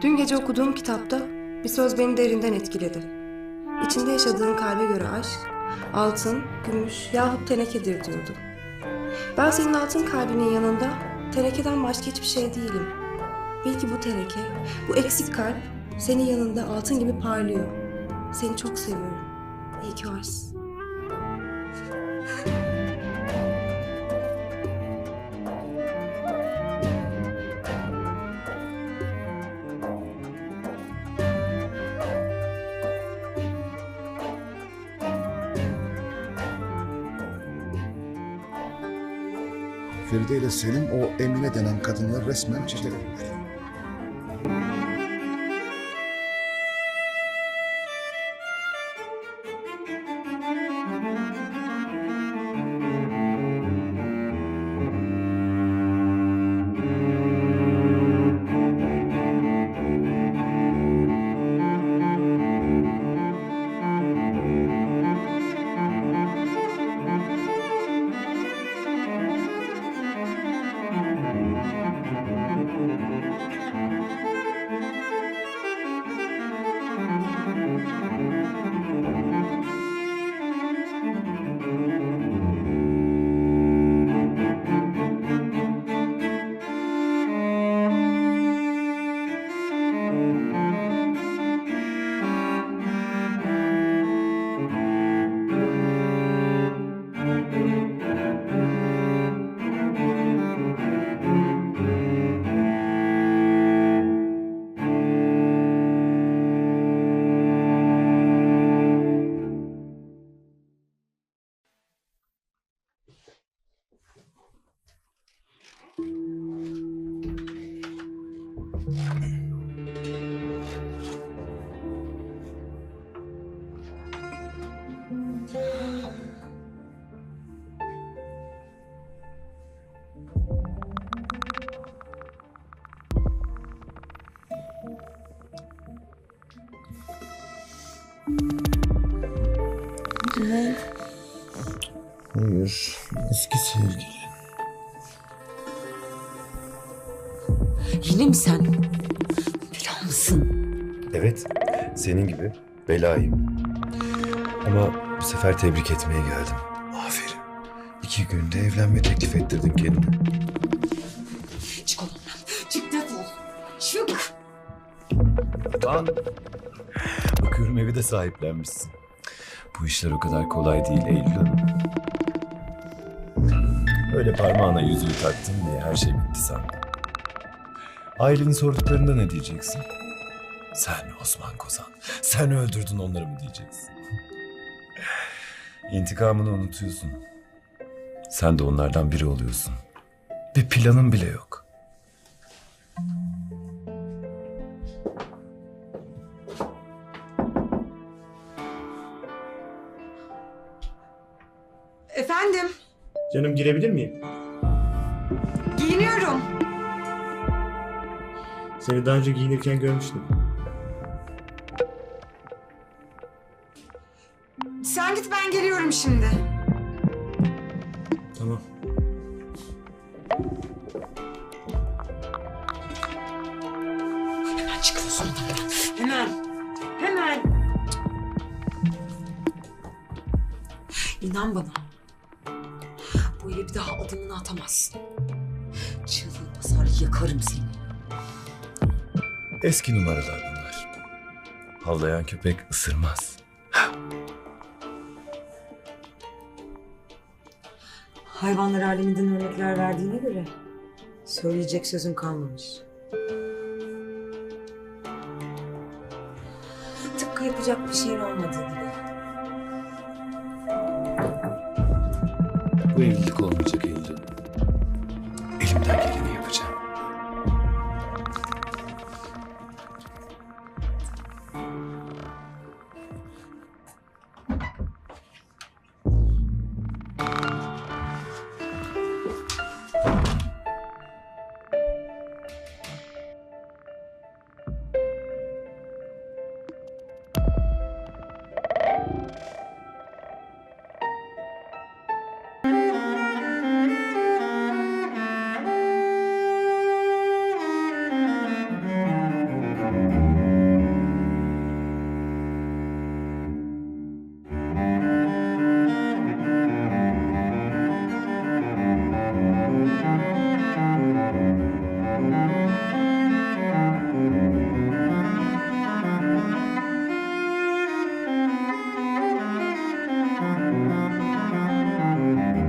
Dün gece okuduğum kitapta bir söz beni derinden etkiledi. İçinde yaşadığın kalbe göre aşk, altın, gümüş yahut tenekedir diyordu. Ben senin altın kalbinin yanında tenekeden başka hiçbir şey değilim. Bil ki bu teneke, bu eksik kalp senin yanında altın gibi parlıyor. Seni çok seviyorum. İyi ki varsın. Feride ile Selim o Emine denen kadınla resmen çiftleştiler. Hayır, eski sevgili. Yine mi sen? Bela mısın? Evet, senin gibi belayım. Ama bu sefer tebrik etmeye geldim. Aferin. İki günde evlenme teklif ettirdin kendine. Çık oğlum. Çık defol. Çık. Lan. Bakıyorum evi de sahiplenmişsin. Bu işler o kadar kolay değil Eylül Hanım. Öyle parmağına yüzüğü taktın diye her şey bitti sandım. Ailenin sorduklarında ne diyeceksin? Sen Osman Kozan, sen öldürdün onları mı diyeceksin? İntikamını unutuyorsun. Sen de onlardan biri oluyorsun. Bir planın bile yok. Efendim, Canım girebilir miyim? giyiniyorum. Seni daha önce giyinirken görmüştüm. Sen git ben geliyorum şimdi. Tamam. Hemen çıkıyorsun odamdan. Hemen. Hemen. İnan bana. Eve bir daha adımını atamazsın. Çığlığı basar yakarım seni. Eski numaralar bunlar. Havlayan köpek ısırmaz. Hayvanlar aleminden örnekler verdiğine göre söyleyecek sözün kalmamış. Tıpkı yapacak bir şeyin olmadığı gibi. Bu evlilik olmayacak.